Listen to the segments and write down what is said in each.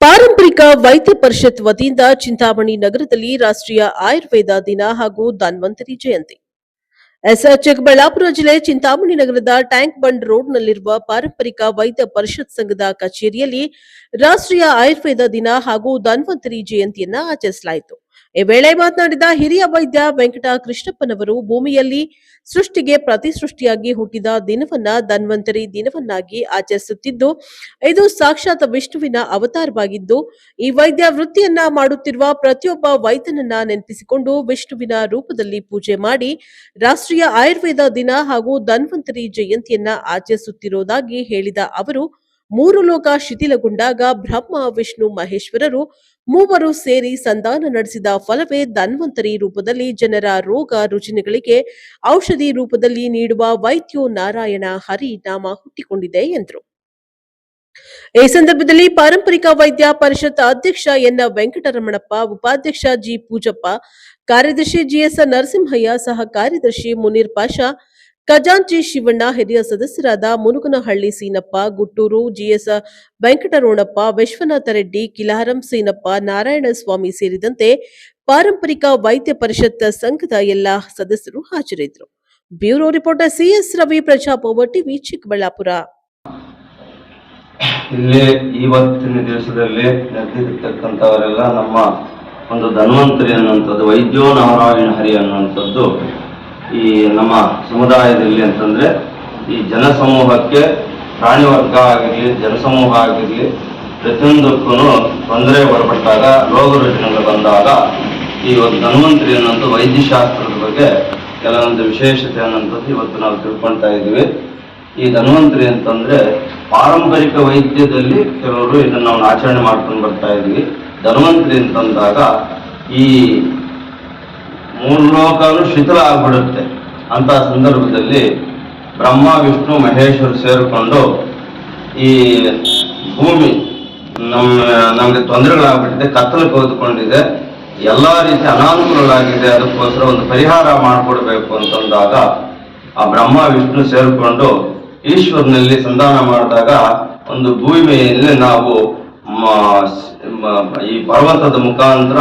ಪಾರಂಪರಿಕ ವೈದ್ಯ ಪರಿಷತ್ ವತಿಯಿಂದ ಚಿಂತಾಮಣಿ ನಗರದಲ್ಲಿ ರಾಷ್ಟ್ರೀಯ ಆಯುರ್ವೇದ ದಿನ ಹಾಗೂ ಧನ್ವಂತರಿ ಜಯಂತಿ. ಎಸ್ ಚಿಕ್ಕಬಳ್ಳಾಪುರ ಜಿಲ್ಲೆ ಚಿಂತಾಮಣಿ ನಗರದ ಟ್ಯಾಂಕ್ ಬಂಡ್ ರೋಡ್ನಲ್ಲಿರುವ ಪಾರಂಪರಿಕ ವೈದ್ಯ ಪರಿಷತ್ ಸಂಘದ ಕಚೇರಿಯಲ್ಲಿ ರಾಷ್ಟ್ರೀಯ ಆಯುರ್ವೇದ ದಿನ ಹಾಗೂ ಧನ್ವಂತರಿ ಜಯಂತಿಯನ್ನ ಆಚರಿಸಲಾಯಿತು. ಈ ವೇಳೆ ಮಾತನಾಡಿದ ಹಿರಿಯ ವೈದ್ಯ ವೆಂಕಟ ಕೃಷ್ಣಪ್ಪನವರು ಭೂಮಿಯಲ್ಲಿ ಸೃಷ್ಟಿಗೆ ಪ್ರತಿ ಸೃಷ್ಟಿಯಾಗಿ ಹುಟ್ಟಿದ ದಿನವನ್ನ ಧನ್ವಂತರಿ ದಿನವನ್ನಾಗಿ ಆಚರಿಸುತ್ತಿದ್ದು, ಇದು ಸಾಕ್ಷಾತ್ ವಿಷ್ಣುವಿನ ಅವತಾರವಾಗಿದ್ದು, ಈ ವೈದ್ಯ ವೃತ್ತಿಯನ್ನ ಮಾಡುತ್ತಿರುವ ಪ್ರತಿಯೊಬ್ಬ ವೈದ್ಯನನ್ನ ನೆನಪಿಸಿಕೊಂಡು ವಿಷ್ಣುವಿನ ರೂಪದಲ್ಲಿ ಪೂಜೆ ಮಾಡಿ, ರಾಷ್ಟ್ರೀಯ ಆಯುರ್ವೇದ ದಿನ ಹಾಗೂ ಧನ್ವಂತರಿ ಜಯಂತಿಯನ್ನ ಆಚರಿಸುತ್ತಿರುವುದಾಗಿ ಹೇಳಿದ ಅವರು, ಮೂರು ಲೋಕ ಶಿಥಿಲಗೊಂಡಾಗ ಬ್ರಹ್ಮ, ವಿಷ್ಣು, ಮಹೇಶ್ವರರು ಮೂವರು ಸೇರಿ ಸಂಧಾನ ನಡೆಸಿದ ಫಲವೇ ಧನ್ವಂತರಿ ರೂಪದಲ್ಲಿ ಜನರ ರೋಗ ರುಜಿನಗಳಿಗೆ ಔಷಧಿ ರೂಪದಲ್ಲಿ ನೀಡುವ ವೈದ್ಯೋ ನಾರಾಯಣ ಹರಿ ನಾಮ ಹುಟ್ಟಿಕೊಂಡಿದೆ ಎಂದರು. ಈ ಸಂದರ್ಭದಲ್ಲಿ ಪಾರಂಪರಿಕ ವೈದ್ಯ ಪರಿಷತ್ ಅಧ್ಯಕ್ಷ ಎನ್ ವೆಂಕಟರಮಣಪ್ಪ, ಉಪಾಧ್ಯಕ್ಷ ಜಿ ಪೂಜಪ್ಪ, ಕಾರ್ಯದರ್ಶಿ ಜಿಎಸ್ ನರಸಿಂಹಯ್ಯ ಸಹ ಕಾರ್ಯದರ್ಶಿ ಮುನೀರ್ ಪಾಷಾ ಖಜಾಂಚಿ ಶಿವಣ್ಣ ಹಿರಿಯ ಸದಸ್ಯರಾದ ಮುನುಗನಹಳ್ಳಿ ಸೀನಪ್ಪ, ಗುಟ್ಟೂರು ಜಿಎಸ್ ವೆಂಕಟರೋಣಪ್ಪ, ವಿಶ್ವನಾಥ ರೆಡ್ಡಿ ಕಿಲಾರಂ ಸೀನಪ್ಪ, ನಾರಾಯಣಸ್ವಾಮಿ ಸೇರಿದಂತೆ ಪಾರಂಪರಿಕ ವೈದ್ಯ ಪರಿಷತ್ ಸಂಘದ ಎಲ್ಲ ಸದಸ್ಯರು ಹಾಜರಿದ್ದರು. ಬ್ಯೂರೋ ರಿಪೋರ್ಟರ್ ಸಿಎಸ್ ರವಿ ಪ್ರಜಾಪವ ಟಿವಿ, ಚಿಕ್ಕಬಳ್ಳಾಪುರ. ಇಲ್ಲಿ ಇವತ್ತಿನ ದಿವಸದಲ್ಲಿ ನಡೆದಿರ್ತಕ್ಕಂಥವರೆಲ್ಲ ನಮ್ಮ ಒಂದು ಧನ್ವಂತರಿ ಅನ್ನುವಂಥದ್ದು, ವೈದ್ಯೋ ನಾರಾಯಣ ಹರಿ ಅನ್ನುವಂಥದ್ದು ಈ ನಮ್ಮ ಸಮುದಾಯದಲ್ಲಿ ಅಂತಂದ್ರೆ ಈ ಜನಸಮೂಹಕ್ಕೆ ಪ್ರಾಣಿ ವರ್ಗ ಆಗಿರಲಿ, ಜನಸಮೂಹ ಆಗಿರಲಿ ಪ್ರತಿಯೊಂದಕ್ಕೂ ತೊಂದರೆ ಒಳಪಟ್ಟಾಗ ರೋಗ ರುಜಿನಗಳು ಬಂದಾಗ ಈ ಒಂದು ಧನ್ವಂತರಿ ಅನ್ನೋದು ವೈದ್ಯಶಾಸ್ತ್ರದ ಬಗ್ಗೆ ಕೆಲವೊಂದು ವಿಶೇಷತೆ ಅನ್ನೋಂಥದ್ದು ಇವತ್ತು ನಾವು ತಿಳ್ಕೊಳ್ತಾ ಇದ್ದೀವಿ. ಈ ಧನ್ವಂತರಿ ಅಂತಂದ್ರೆ ಪಾರಂಪರಿಕ ವೈದ್ಯದಲ್ಲಿ ಕೆಲವರು ಇದನ್ನು ನಾವು ಆಚರಣೆ ಮಾಡ್ಕೊಂಡು ಬರ್ತಾ ಇದ್ವಿ ಧನ್ವಂತರಿ ಅಂತಂದಾಗ ಈ ಮೂರು ಲೋಕಗಳು ಶಿಥಿಲ ಆಗ್ಬಿಡುತ್ತೆ. ಅಂತ ಸಂದರ್ಭದಲ್ಲಿ ಬ್ರಹ್ಮ, ವಿಷ್ಣು, ಮಹೇಶ್ವರು ಸೇರಿಕೊಂಡು ಈ ಭೂಮಿ ನಮ್ಮ ನಮಗೆ ತೊಂದರೆಗಳಾಗ್ಬಿಟ್ಟಿದೆ, ಕತ್ತಲು ಕೋದುಕೊಂಡಿದೆ ಎಲ್ಲ ರೀತಿ ಅನಾನುಕೂಲಗಳಾಗಿದೆ, ಅದಕ್ಕೋಸ್ಕರ ಒಂದು ಪರಿಹಾರ ಮಾಡಿಕೊಡ್ಬೇಕು ಅಂತಂದಾಗ ಆ ಬ್ರಹ್ಮ, ವಿಷ್ಣು ಸೇರಿಕೊಂಡು ಈಶ್ವರನಲ್ಲಿ ಸಂಧಾನ ಮಾಡಿದಾಗ ಒಂದು ಭೂಮಿಯಲ್ಲಿ ನಾವು ಈ ಪರ್ವತದ ಮುಖಾಂತರ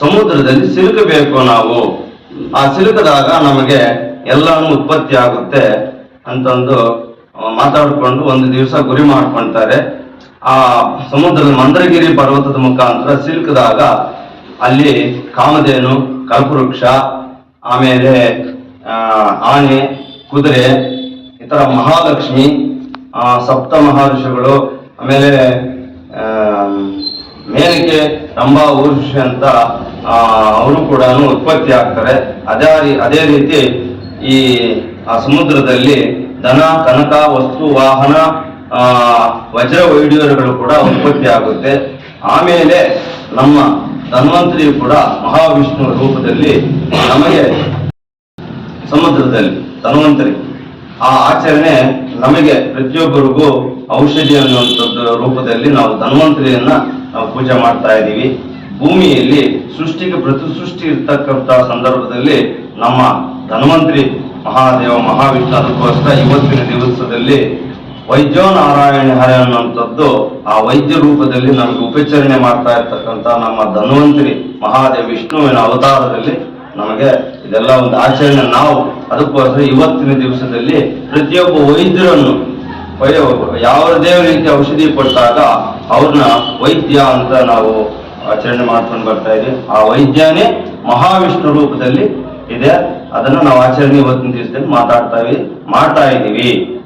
ಸಮುದ್ರದಲ್ಲಿ ಸಿಲುಕಬೇಕು ನಾವು. ಆ ಸಿಲುಕದಾಗ ನಮಗೆ ಎಲ್ಲಾನು ಉತ್ಪತ್ತಿ ಆಗುತ್ತೆ ಅಂತಂದು ಮಾತಾಡಿಕೊಂಡು ಒಂದು ದಿವಸ ಗುರಿ ಮಾಡ್ಕೊಳ್ತಾರೆ ಆ ಸಮುದ್ರದ ಮಂದರಗಿರಿ ಪರ್ವತದ ಮುಖಾಂತರ ಸಿಲುಕಿದಾಗ ಅಲ್ಲಿ ಕಾಮಧೇನು, ಕಲ್ಪವೃಕ್ಷ, ಆಮೇಲೆ ಆನೆ, ಕುದುರೆ ಈ ಥರ ಮಹಾಲಕ್ಷ್ಮಿ ಸಪ್ತ ಮಹರ್ಷಿಗಳು, ಆಮೇಲೆ ಆ, ನಮ್ಮ ಊರ್ಷಿ ಅಂತ ಅವರು ಕೂಡ ಉತ್ಪತ್ತಿ ಆಗ್ತಾರೆ. ಅದೇ ಅದೇ ರೀತಿ ಈ ಆ ಸಮುದ್ರದಲ್ಲಿ ದನ ಕನಕ ವಸ್ತು ವಾಹನ ವಜ್ರ ವೈಢ್ಯರುಗಳು ಕೂಡ ಉತ್ಪತ್ತಿ ಆಗುತ್ತೆ. ಆಮೇಲೆ ನಮ್ಮ ಧನ್ವಂತರಿಯು ಕೂಡ ಮಹಾವಿಷ್ಣು ರೂಪದಲ್ಲಿ ನಮಗೆ ಸಮುದ್ರದಲ್ಲಿ ಧನ್ವಂತರಿ ಆ ಆಚರಣೆ ನಮಗೆ ಪ್ರತಿಯೊಬ್ಬರಿಗೂ ಔಷಧಿ ಅನ್ನುವಂಥದ್ದು ರೂಪದಲ್ಲಿ ನಾವು ಧನ್ವಂತರಿಯನ್ನ ನಾವು ಪೂಜೆ ಮಾಡ್ತಾ ಇದ್ದೀವಿ. ಭೂಮಿಯಲ್ಲಿ ಸೃಷ್ಟಿಗೆ ಪ್ರತಿ ಸೃಷ್ಟಿ ಇರ್ತಕ್ಕಂಥ ಸಂದರ್ಭದಲ್ಲಿ ನಮ್ಮ ಧನ್ವಂತರಿ ಮಹಾದೇವ ಮಹಾವಿಷ್ಣು ಅದಕ್ಕೋಸ್ಕರ ಇವತ್ತಿನ ದಿವಸದಲ್ಲಿ ವೈದ್ಯೋ ನಾರಾಯಣ ಹರ ಅನ್ನುವಂಥದ್ದು ಆ ವೈದ್ಯ ರೂಪದಲ್ಲಿ ನಮಗೆ ಉಪಚರಣೆ ಮಾಡ್ತಾ ಇರ್ತಕ್ಕಂಥ ನಮ್ಮ ಧನ್ವಂತರಿ ಮಹಾದೇವ ವಿಷ್ಣುವಿನ ಅವತಾರದಲ್ಲಿ ನಮಗೆ ಇದೆಲ್ಲ ಒಂದು ಆಚರಣೆ ನಾವು ಅದಕ್ಕೋಸ್ಕರ ಇವತ್ತಿನ ದಿವಸದಲ್ಲಿ ಪ್ರತಿಯೊಬ್ಬ ವೈದ್ಯರನ್ನು ವೈ- ದೇವ್ರ ರೀತಿ ಔಷಧಿ ಕೊಟ್ಟಾಗ ಅವ್ರನ್ನ ವೈದ್ಯ ಅಂತ ನಾವು ಆಚರಣೆ ಮಾಡ್ಕೊಂಡು ಬರ್ತಾ ಇದ್ದೀವಿ. ಆ ವೈದ್ಯನೇ ಮಹಾವಿಷ್ಣು ರೂಪದಲ್ಲಿ ಇದೆ. ಅದನ್ನು ನಾವು ಆಚರಣೆ ಇವತ್ತಿನ ದಿವಸದಲ್ಲಿ ಮಾತಾಡ್ತಾ ಮಾಡ್ತಾ ಇದ್ದೀವಿ.